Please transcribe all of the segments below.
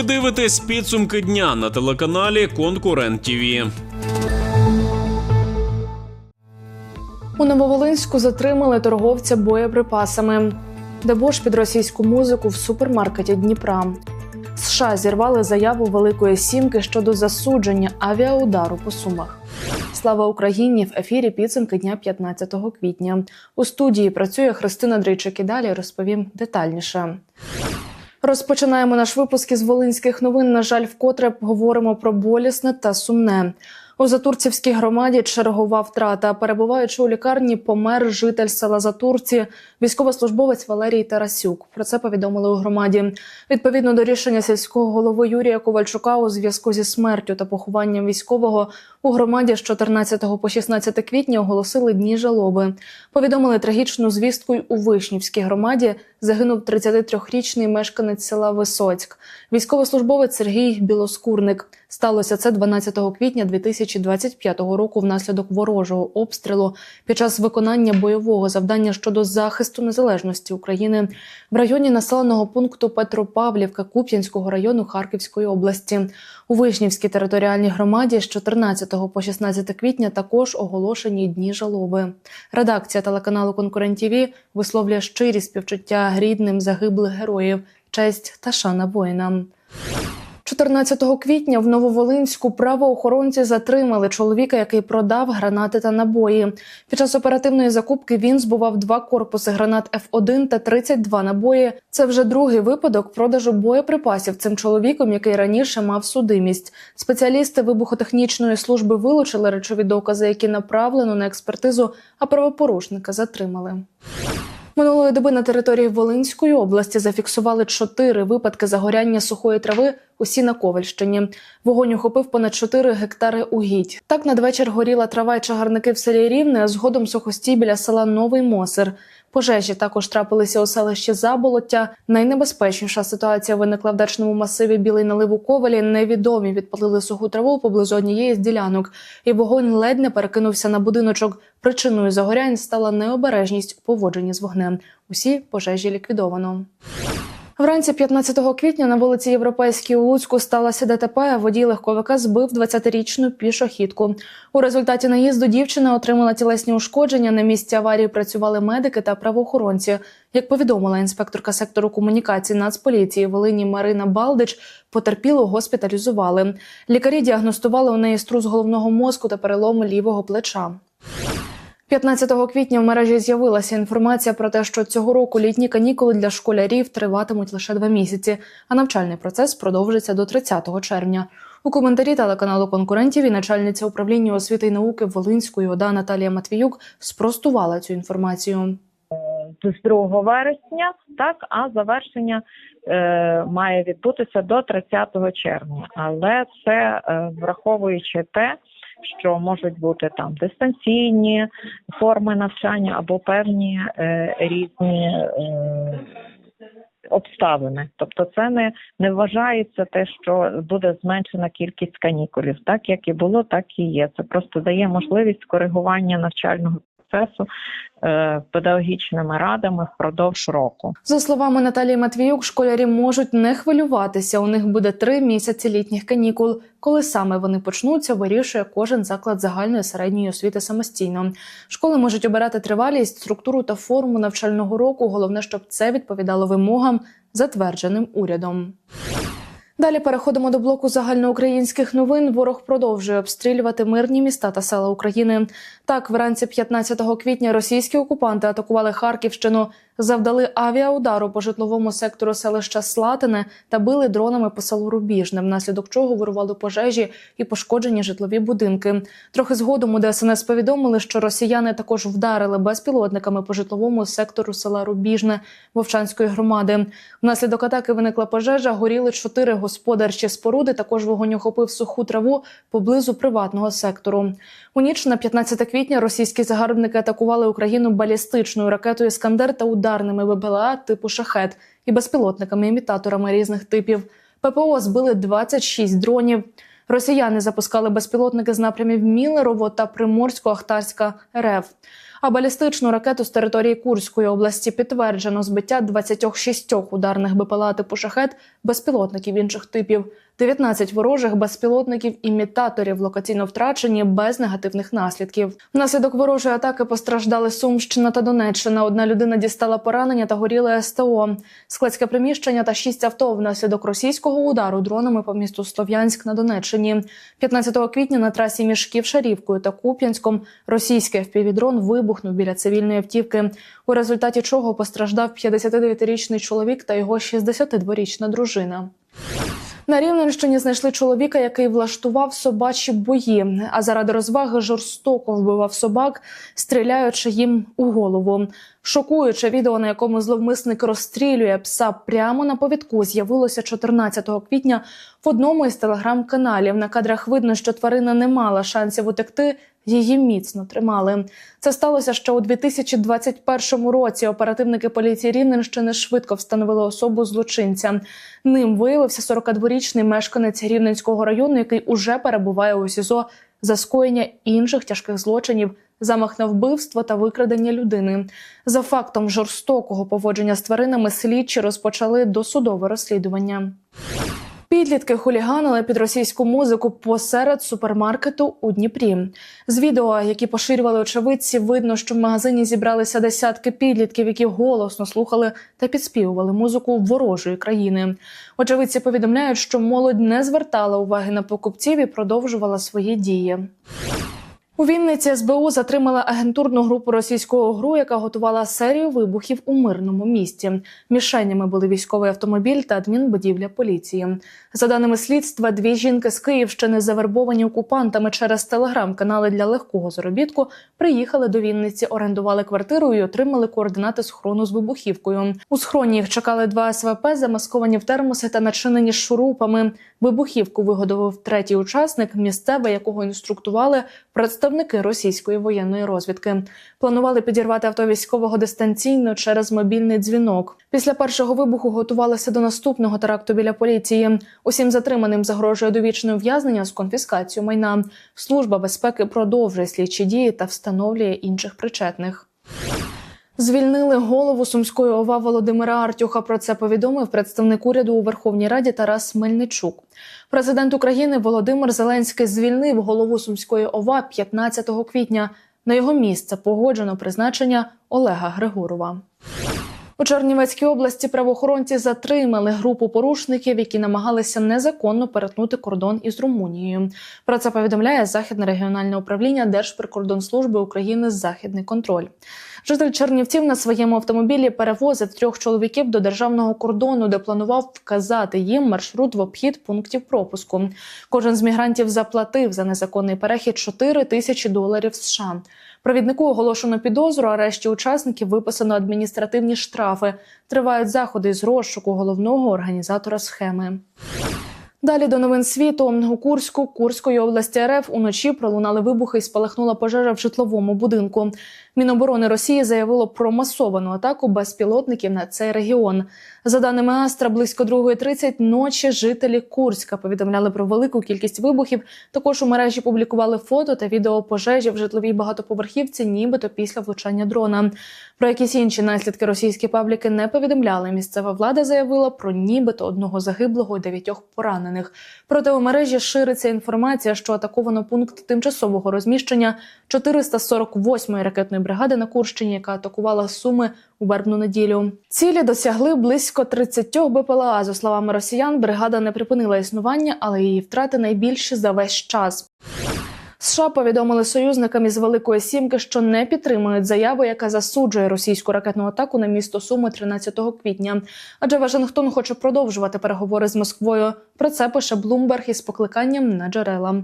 Ви дивитесь підсумки дня на телеканалі Конкурент ТІВІ. У Нововолинську затримали торговця боєприпасами. Дебош під російську музику в супермаркеті Дніпра. США зірвали заяву Великої Сімки щодо засудження авіаудару по сумах. Слава Україні! В ефірі підсумки дня 15 квітня. У студії працює Христина Дрейчик і далі розповім детальніше. Розпочинаємо наш випуск із волинських новин. На жаль, вкотре говоримо про болісне та сумне. У Затурцівській громаді чергова втрата. Перебуваючи у лікарні, помер житель села Затурці, військовослужбовець Валерій Тарасюк. Про це повідомили у громаді. Відповідно до рішення сільського голови Юрія Ковальчука у зв'язку зі смертю та похованням військового у громаді з 14 по 16 квітня оголосили дні жалоби. Повідомили трагічну звістку й у Вишнівській громаді. Загинув 33-річний мешканець села Висоцьк. Військовослужбовець Сергій Білоскурник. Сталося це 12 квітня 2025 року внаслідок ворожого обстрілу під час виконання бойового завдання щодо захисту незалежності України в районі населеного пункту Петропавлівка Куп'янського району Харківської області. У Вишнівській територіальній громаді з 14 по 16 квітня також оголошені дні жалоби. Редакція телеканалу Конкурент ТІВІ висловлює щирі співчуття рідним загиблих героїв, честь та шана воїнам. 14 квітня в Нововолинську правоохоронці затримали чоловіка, який продав гранати та набої. Під час оперативної закупки він збував два корпуси гранат F1 та 32 набої. Це вже другий випадок продажу боєприпасів цим чоловіком, який раніше мав судимість. Спеціалісти вибухотехнічної служби вилучили речові докази, які направлено на експертизу, а правопорушника затримали. Минулої доби на території Волинської області зафіксували чотири випадки загоряння сухої трави усі на Ковальщині. Вогонь охопив понад 4 гектари угідь. Так надвечір горіла трава й чагарники в селі Рівне, а згодом сухостій біля села Новий Мосер. Пожежі також трапилися у селищі Заболоття. Найнебезпечніша ситуація виникла в дачному масиві Білий налив у Ковалі. Невідомі відпалили суху траву поблизу однієї з ділянок, і вогонь ледь не перекинувся на будиночок. Причиною загорянь стала необережність у поводженні з вогнем. Усі пожежі ліквідовано. Вранці 15 квітня на вулиці Європейській у Луцьку сталося ДТП. Водій легковика збив 20-річну пішохідку. У результаті наїзду дівчина отримала тілесні ушкодження. На місці аварії працювали медики та правоохоронці. Як повідомила інспекторка сектору комунікації Нацполіції Волині Марина Балдич, потерпілу госпіталізували. Лікарі діагностували у неї струс головного мозку та перелому лівого плеча. 15 квітня в мережі з'явилася інформація про те, що цього року літні канікули для школярів триватимуть лише два місяці, а навчальний процес продовжиться до 30 червня. У коментарі телеканалу конкурентів і начальниця управління освіти і науки Волинської ОДА Наталія Матвіюк спростувала цю інформацію. з 2 вересня, так а завершення е, має відбутися до 30 червня. Але це е, враховуючи те, що можуть бути там дистанційні форми навчання або певні е, різні. Е, Обставини, тобто це не, не вважається те, що буде зменшена кількість канікулів, так як і було, так і є. Це просто дає можливість коригування навчального процесу е, педагогічними радами впродовж року. За словами Наталії Матвіюк, школярі можуть не хвилюватися. У них буде три місяці літніх канікул. Коли саме вони почнуться, вирішує кожен заклад загальної середньої освіти самостійно. Школи можуть обирати тривалість, структуру та форму навчального року. Головне, щоб це відповідало вимогам, затвердженим урядом. Далі переходимо до блоку загальноукраїнських новин. Ворог продовжує обстрілювати мирні міста та села України. Так, вранці 15 квітня російські окупанти атакували Харківщину, завдали авіаудару по житловому сектору селища Слатине та били дронами по селу Рубіжне, внаслідок чого вирували пожежі і пошкоджені житлові будинки. Трохи згодом у ДСНС повідомили, що росіяни також вдарили безпілотниками по житловому сектору села Рубіжне Вовчанської громади. Внаслідок атаки виникла пожежа, горіли чотири господарчі споруди. Також вогонь охопив суху траву поблизу приватного сектору. У ніч на 15 квітня російські загарбники атакували Україну балістичною ракетою Іскандер та ударними БПЛА типу шахет і безпілотниками імітаторами різних типів. ППО збили 26 дронів. Росіяни запускали безпілотники з напрямів Мілерово та Приморсько-Ахтарська РФ. А балістичну ракету з території Курської області підтверджено збиття 26 ударних БПЛА типу шахет безпілотників інших типів. 19 ворожих безпілотників імітаторів локаційно втрачені без негативних наслідків. Внаслідок ворожої атаки постраждали Сумщина та Донеччина. Одна людина дістала поранення та горіла СТО. Складське приміщення та шість авто внаслідок російського удару дронами по місту Слов'янськ на Донеччині. 15 квітня на трасі між Ківшарівкою та Куп'янськом російський впівдрон вибухнув біля цивільної автівки, у результаті чого постраждав 59-річний чоловік та його 62-річна дружина. На Рівненщині знайшли чоловіка, який влаштував собачі бої, а заради розваги жорстоко вбивав собак, стріляючи їм у голову. Шокуюче відео, на якому зловмисник розстрілює пса прямо на повідку, з'явилося 14 квітня в одному із телеграм-каналів. На кадрах видно, що тварина не мала шансів утекти. Її міцно тримали. Це сталося ще у 2021 році. Оперативники поліції Рівненщини швидко встановили особу злочинця. Ним виявився 42-річний мешканець Рівненського району, який уже перебуває у СІЗО за скоєння інших тяжких злочинів, замах на вбивство та викрадення людини. За фактом жорстокого поводження з тваринами слідчі розпочали досудове розслідування. Підлітки хуліганили під російську музику посеред супермаркету у Дніпрі. З відео, які поширювали очевидці, видно, що в магазині зібралися десятки підлітків, які голосно слухали та підспівували музику ворожої країни. Очевидці повідомляють, що молодь не звертала уваги на покупців і продовжувала свої дії. У Вінниці СБУ затримала агентурну групу російського ГРУ, яка готувала серію вибухів у мирному місті. Мішенями були військовий автомобіль та адмінбудівля поліції. За даними слідства, дві жінки з Київщини, завербовані окупантами через телеграм-канали для легкого заробітку, приїхали до Вінниці, орендували квартиру і отримали координати схрону з вибухівкою. У схроні їх чекали два СВП, замасковані в термоси та начинені шурупами. Вибухівку виготовив третій учасник, місцевий, якого інструктували представники російської воєнної розвідки. Планували підірвати авто військового дистанційно через мобільний дзвінок. Після першого вибуху готувалися до наступного теракту біля поліції. Усім затриманим загрожує довічне ув'язнення з конфіскацією майна. Служба безпеки продовжує слідчі дії та встановлює інших причетних. Звільнили голову сумської ОВА Володимира Артюха. Про це повідомив представник уряду у Верховній Раді Тарас Мельничук. Президент України Володимир Зеленський звільнив голову сумської ОВА 15 квітня. На його місце погоджено призначення Олега Григорова. У Чернівецькій області правоохоронці затримали групу порушників, які намагалися незаконно перетнути кордон із Румунією. Про це повідомляє Західне регіональне управління Держприкордонслужби України Західний контроль. Житель Чернівців на своєму автомобілі перевозив трьох чоловіків до державного кордону, де планував вказати їм маршрут в обхід пунктів пропуску. Кожен з мігрантів заплатив за незаконний перехід 4 тисячі доларів США. Провіднику оголошено підозру, а решті учасників виписано адміністративні штрафи. Тривають заходи з розшуку головного організатора схеми. Далі до новин світу у Курську Курської області РФ уночі пролунали вибухи і спалахнула пожежа в житловому будинку. Міноборони Росії заявило про масовану атаку безпілотників на цей регіон. За даними Астра, близько 2.30 ночі жителі Курська повідомляли про велику кількість вибухів. Також у мережі публікували фото та відео пожежі в житловій багатоповерхівці, нібито після влучання дрона. Про якісь інші наслідки російські пабліки не повідомляли. Місцева влада заявила про нібито одного загиблого і дев'ятьох поранених. Проте у мережі шириться інформація, що атаковано пункт тимчасового розміщення 448-ї ракетної бригади на Курщині, яка атакувала Суми у вербну неділю. Цілі досягли близько 30 БПЛА. За словами росіян, бригада не припинила існування, але її втрати найбільші за весь час. США повідомили союзникам із Великої Сімки, що не підтримують заяву, яка засуджує російську ракетну атаку на місто Суми 13 квітня. Адже Вашингтон хоче продовжувати переговори з Москвою. Про це пише Блумберг із покликанням на джерела.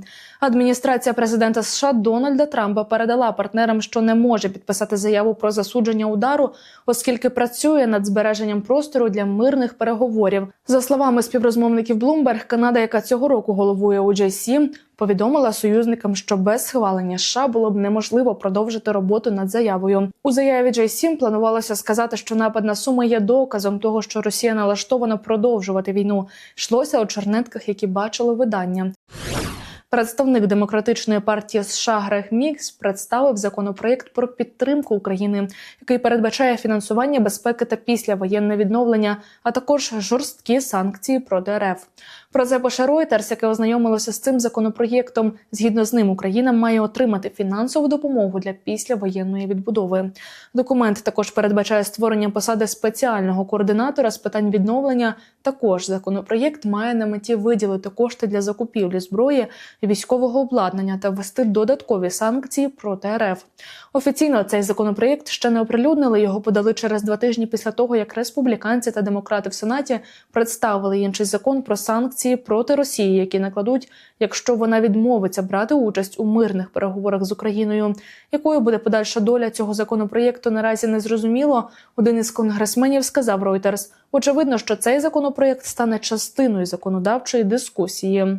Адміністрація президента США Дональда Трампа передала партнерам, що не може підписати заяву про засудження удару, оскільки працює над збереженням простору для мирних переговорів. За словами співрозмовників Блумберг, Канада, яка цього року головує у J7, повідомила союзникам, що без схвалення США було б неможливо продовжити роботу над заявою. У заяві J7 планувалося сказати, що напад на Суми є доказом того, що Росія налаштована продовжувати війну. Йшлося у чернетках, які бачили видання. Представник демократичної партії США Грег Мікс представив законопроєкт про підтримку України, який передбачає фінансування безпеки та післявоєнне відновлення, а також жорсткі санкції проти РФ. Про це пише Reuters, яке ознайомилося з цим законопроєктом. Згідно з ним, Україна має отримати фінансову допомогу для післявоєнної відбудови. Документ також передбачає створення посади спеціального координатора з питань відновлення. Також законопроєкт має на меті виділити кошти для закупівлі зброї військового обладнання та ввести додаткові санкції проти РФ. Офіційно цей законопроєкт ще не оприлюднили. Його подали через два тижні після того, як республіканці та демократи в Сенаті представили інший закон про санкції проти Росії, які накладуть, якщо вона відмовиться брати участь у мирних переговорах з Україною. Якою буде подальша доля цього законопроєкту, наразі не зрозуміло. Один із конгресменів сказав Reuters, очевидно, що цей законопроєкт стане частиною законодавчої дискусії.